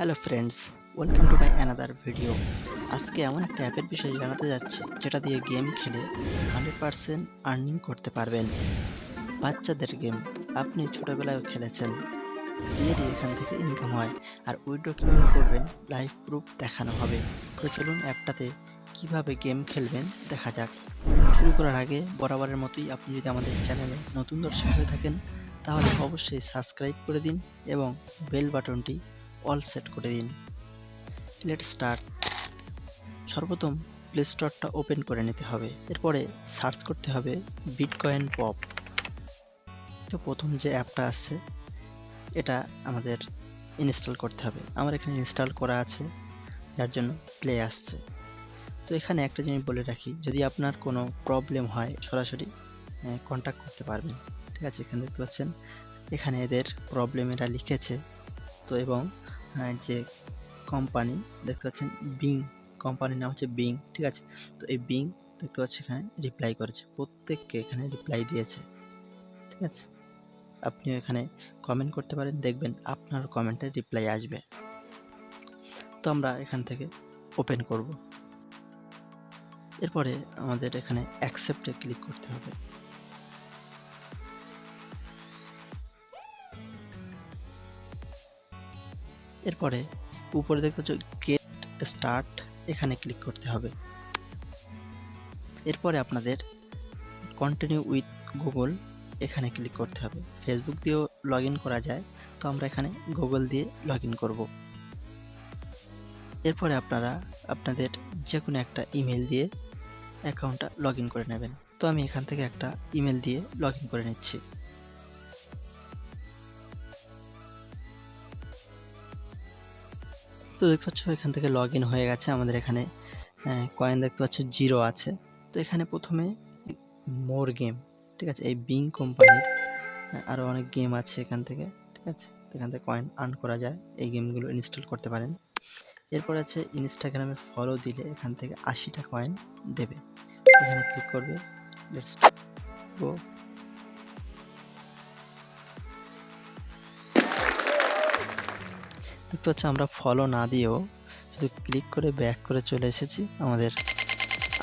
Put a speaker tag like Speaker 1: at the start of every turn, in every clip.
Speaker 1: Hello friends welcome to my another video আজকে এমন একটা অ্যাপের বিষয়ে জানাতে যাচ্ছি, যেটা দিয়ে গেম খেলে হান্ড্রেড পারসেন্ট আর্নিং করতে পারবেন। বাচ্চাদের গেম আপনি ছোটোবেলায় খেলেছেন। ডিএডি এখান থেকে ইনকাম হয়, আর উইড্রো কীভাবে করবেন লাইভ প্রুফ দেখানো হবে। তো চলুন অ্যাপটাতে কীভাবে গেম খেলবেন দেখা যাক। শুরু করার আগে বরাবরের মতোই আপনি যদি আমাদের চ্যানেলে নতুন দর্শক হয়ে থাকেন, তাহলে অবশ্যই সাবস্ক্রাইব করে দিন এবং বেল বাটনটি অল সেট করে দিন। লেট স্টার্ট সর্বপ্রথম প্লে স্টোরটা ওপেন করে নিতে হবে। এরপরে সার্চ করতে হবে বিটকয়েন পপ তো প্রথম যে অ্যাপটা আসছে এটা আমাদের ইনস্টল করতে হবে। আমার এখানে ইনস্টল করা আছে, যার জন্য প্লে আসছে। তো এখানে একটা জিনিস বলে রাখি, যদি আপনার কোনো প্রবলেম হয়, সরাসরি কন্ট্যাক্ট করতে পারবেন। ঠিক আছে, এখানে দেখতে পাচ্ছেন, এখানে এদের প্রবলেম এরা লিখেছে। তো এবং আহ, যে কোম্পানি দেখতে পাচ্ছেন বিং কোম্পানির নাম হচ্ছে বিং ঠিক আছে? তো এই বিং দেখতে পাচ্ছি এখানে রিপ্লাই করেছে প্রত্যেককে এখানে রিপ্লাই দিয়েছে ঠিক আছে? আপনিও এখানে কমেন্ট করতে পারেন দেখবেন আপনার কমেন্টের রিপ্লাই আসবে। তো আমরা এখান থেকে ওপেন করব। এরপরে আমাদের এখানে অ্যাকসেপ্টে ক্লিক করতে হবে। এরপরে উপরে দেখতে পাচ্ছ গেট স্টার্ট এখানে ক্লিক করতে হবে। এরপরে আপনাদের কন্টিনিউ উইথ গুগল এখানে ক্লিক করতে হবে। ফেসবুক দিয়েও লগ করা যায়, তো আমরা এখানে গুগল দিয়ে লগ করব। এরপরে আপনারা আপনাদের যে কোনো একটা ইমেল দিয়ে অ্যাকাউন্টটা লগ করে নেবেন। তো আমি এখান থেকে একটা ইমেল দিয়ে লগ করে নিচ্ছি। তো দেখতে পাচ্ছ এখান থেকে লগ ইন হয়ে গেছে আমাদের এখানে। কয়েন দেখতে পাচ্ছ জিরো আছে। তো এখানে প্রথমে মোর গেম ঠিক আছে? এই বিং কোম্পানির আরও অনেক গেম আছে এখান থেকে, ঠিক আছে? এখান থেকে কয়েন আর্ন করা যায়, এই গেমগুলো ইনস্টল করতে পারেন। এরপর আছে ইনস্টাগ্রামে ফলো দিলে এখান থেকে আশিটা কয়েন দেবে। এখানে ক্লিক করবে লেটস গো দেখতে পাচ্ছি আমরা ফলো না দিয়েও শুধু ক্লিক করে ব্যাক করে চলে এসেছি। আমাদের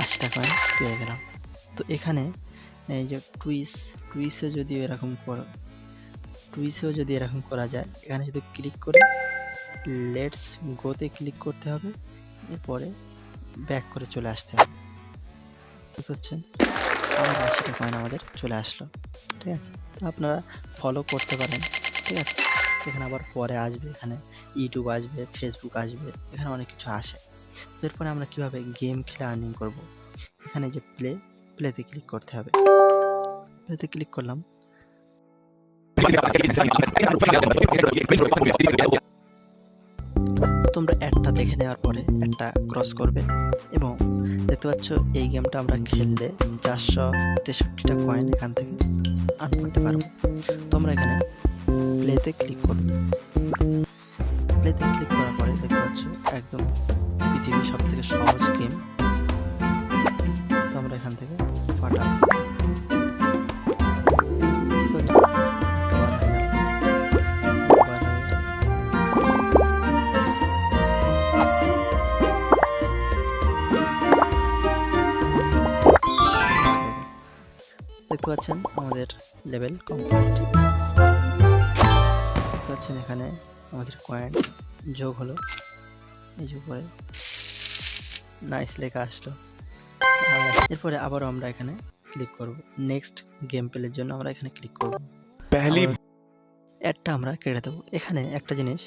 Speaker 1: আশিটা কয়েন পেয়ে গেলাম। তো এখানে এই যে টুইস টুইসে যদি এরকম কর টুইসেও যদি এরকম করা যায়, এখানে শুধু ক্লিক করে লেটস গোতে ক্লিক করতে হবে। এরপরে ব্যাক করে চলে আসতে হবে। বুঝতে পারছেন আমার আশিটা কয়েন আমাদের চলে আসলো। ঠিক আছে? তো আপনারা ফলো করতে পারেন। ঠিক আছে? এখানে আবার পরে আসবে এখানে। ইউটিউব আসবে ফেসবুক আসবে, এখানে অনেক কিছু আসে। তো এরপরে আমরা কীভাবে গেম খেলে আর্নিং করব? এখানে যে প্লে প্লেতে ক্লিক করতে হবে। প্লেতে ক্লিক করলাম। তোমরা অ্যাডটা দেখে নেওয়ার পরে অ্যাডটা ক্রস করবে এবং দেখতে পাচ্ছ এই গেমটা আমরা খেললে চারশো তেষট্টিটা কয়েন এখান থেকে আর্ন করতে পারব। তোমরা এখানে প্লেতে ক্লিক করবে। একদম পৃথিবীর সব থেকে সহজ গেম তো আমরা এখান থেকে ফাটাবো দেখতে পাচ্ছেন আমাদের লেভেল কমপ্লিট দেখতে পাচ্ছেন এখানে আমাদের কয়েন যোগ হলো। এই যে নাইস লেখা আসলো। এরপরে আবারও আমরা এখানে ক্লিক করব। নেক্সট গেম প্লের জন্য আমরা এখানে ক্লিক করব।
Speaker 2: পেহলি
Speaker 1: অ্যাডটা আমরা কেটে দেবো। এখানে একটা জিনিস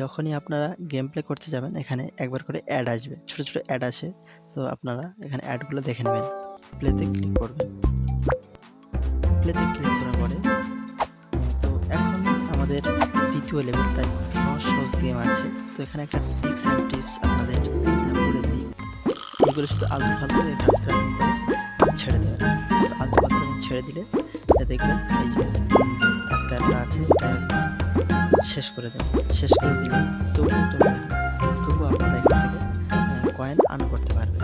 Speaker 1: যখনই আপনারা গেম প্লে করতে যাবেন এখানে একবার করে অ্যাড আসবে। ছোট ছোট অ্যাড আসে। তো আপনারা এখানে অ্যাডগুলো দেখে নেবেন। প্লেতে ক্লিক করবেন। প্লেতে ক্লিক করার পরে তো এখন আমাদের দ্বিতীয় লেভেল তাই সহজ সহজ গেম আছে। তো এখানে একটা টিপস অ্যান্ড টিপস আপনাদের বলে দিই। এগুলো শুধু আলতু ফালতু মধ্যে ছেড়ে দেবেন। তো আলতু ফালতু ছেড়ে দিলে দেখবেন এই যে ডাক্তারটা আছে, এটা শেষ করে দেবেন। শেষ করে দিলে তবু তবু তবু আপনারা এখান থেকে কয়েন আর্ন করতে পারবেন।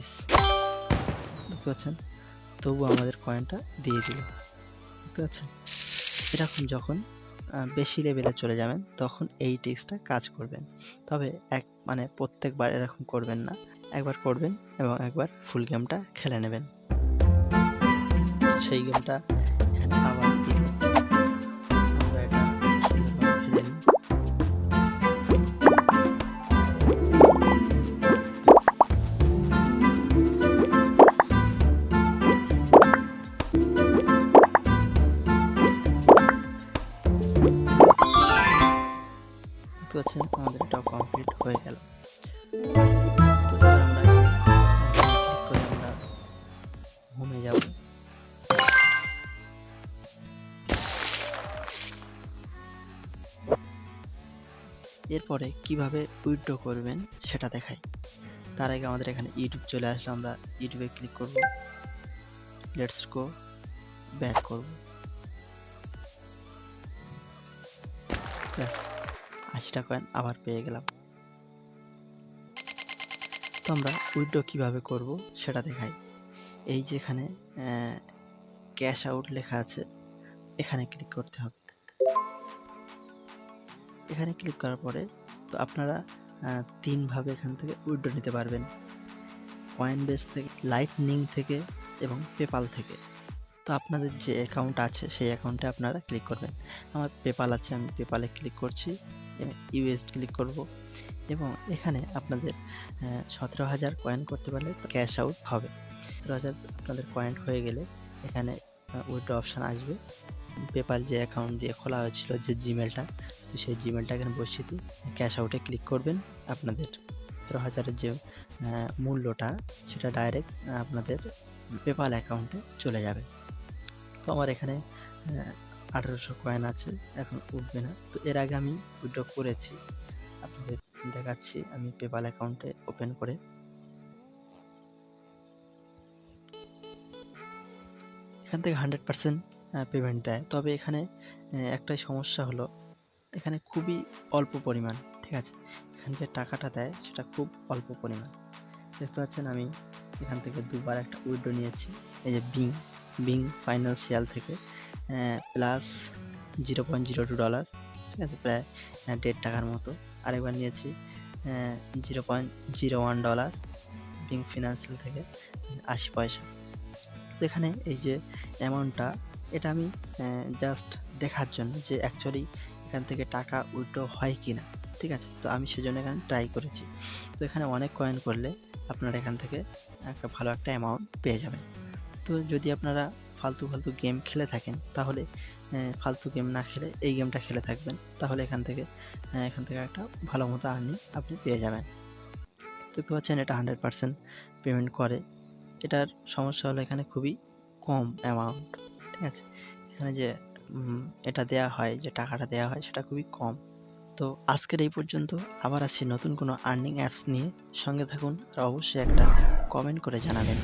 Speaker 1: মুভিস দেখতে পাচ্ছেন তবু আমাদের কয়েনটা দিয়ে দিল। দেখতে পাচ্ছেন এরকম যখন বেশি লেভেলে চলে যাবেন, তখন এই টিক্সটা কাজ করবেন। তবে এক মানে প্রত্যেকবার এরকম করবেন না। একবার করবেন এবং একবার ফুল গেমটা খেলে নেবেন। সেই গেমটা আবার দেখতে পাচ্ছেন আমাদের এটাও কমপ্লিট হয়ে গেল। আমরা এরপরে কীভাবে উইথড্র করবেন সেটা দেখাই। তার আগে আমাদের এখানে ইউটিউব চলে আসলে, আমরা ইউটিউবে ক্লিক করব। লেটস গো ব্যাক করব। আশিটা কয়েন আবার পেয়ে গেলাম। তো আমরা উইথড্র কীভাবে করব সেটা দেখাই। এই যেখানে ক্যাশ আউট লেখা আছে, এখানে ক্লিক করতে হবে। এখানে ক্লিক করার পরে তো আপনারা তিনভাবে এখান থেকে উইথড্র নিতে পারবেন। কয়েন বেস থেকে লাইটনিং থেকে এবং পেপাল থেকে। তো আপনাদের যে অ্যাকাউন্ট আছে, সেই অ্যাকাউন্টে আপনারা ক্লিক করবেন। আমার পেপাল আছে, আমি পেপালে ক্লিক করছি। ইউএস ক্লিক করব এবং এখানে আপনাদের সতেরো হাজার কয়েন করতে পারলে ক্যাশ আউট হবে। সতেরো হাজার আপনাদের কয়েন হয়ে গেলে এখানে উইথড্র অপশান আসবে। পেপাল যে অ্যাকাউন্ট দিয়ে খোলা হয়েছিল যে জিমেলটা তো সেই জিমেলটা এখানে বসিয়ে দিয়ে ক্যাশ আউটে ক্লিক করবেন। আপনাদের সতেরো হাজারের যে মূল্যটা, সেটা ডাইরেক্ট আপনাদের পেপাল অ্যাকাউন্টে চলে যাবে। তো আমার এখানে আঠারোশো কয়েন আছে, এখন উঠবে না। তো এর আগে আমি উইথড্র করেছি। আপনাদের দেখাচ্ছি আমি পেপাল অ্যাকাউন্টে ওপেন করে। এখান থেকে হান্ড্রেড পার্সেন্ট পেমেন্ট দেয়। তবে এখানে একটাই সমস্যা হলো, এখানে খুবই অল্প পরিমাণ, ঠিক আছে? এখানে যে টাকাটা দেয়, সেটা খুব অল্প পরিমাণ। দেখতে পাচ্ছেন আমি এখান থেকে দুবার একটা উইড্রো নিয়েছি। এই যে বিং বিং ফাইন্যান্সিয়াল থেকে। Plus zero point zero two dollar ঠিক আছে? প্রায় আহ, দেড় টাকার মতো। আরেকবার নিয়েছি zero point zero one dollar Bing financial থেকে আশি পয়সা। তো এখানে এই যে অ্যামাউন্টটা এটা আমি জাস্ট দেখার জন্য যে অ্যাকচুয়ালি এখান থেকে টাকা উইথড্র হয় কি না ঠিক আছে? তো আমি সেজন্য এখানে ট্রাই করেছি। তো এখানে অনেক কয়েন করলে আপনারা এখান থেকে একটা ভালো একটা অ্যামাউন্ট পেয়ে যাবেন। তো যদি আপনারা ফালতু ফালতু গেম খেলে থাকেন, তাহলে ফালতু গেম না খেলে এই গেমটা খেলে থাকবেন। তাহলে এখান থেকে এখান থেকে একটা ভালো মতো আর্নিং আপনি পেয়ে যাবেন। দেখতে পাচ্ছেন এটা হান্ড্রেড পার্সেন্ট পেমেন্ট করে। এটার সমস্যা হলো এখানে খুবই কম অ্যামাউন্ট ঠিক আছে? এখানে যে এটা দেয়া হয়, যে টাকাটা দেয়া হয় সেটা খুবই কম। তো আজকের এই পর্যন্ত আবার আসছি নতুন কোনো আর্নিং অ্যাপস নিয়ে। সঙ্গে থাকুন আর অবশ্যই একটা কমেন্ট করে জানাবেন।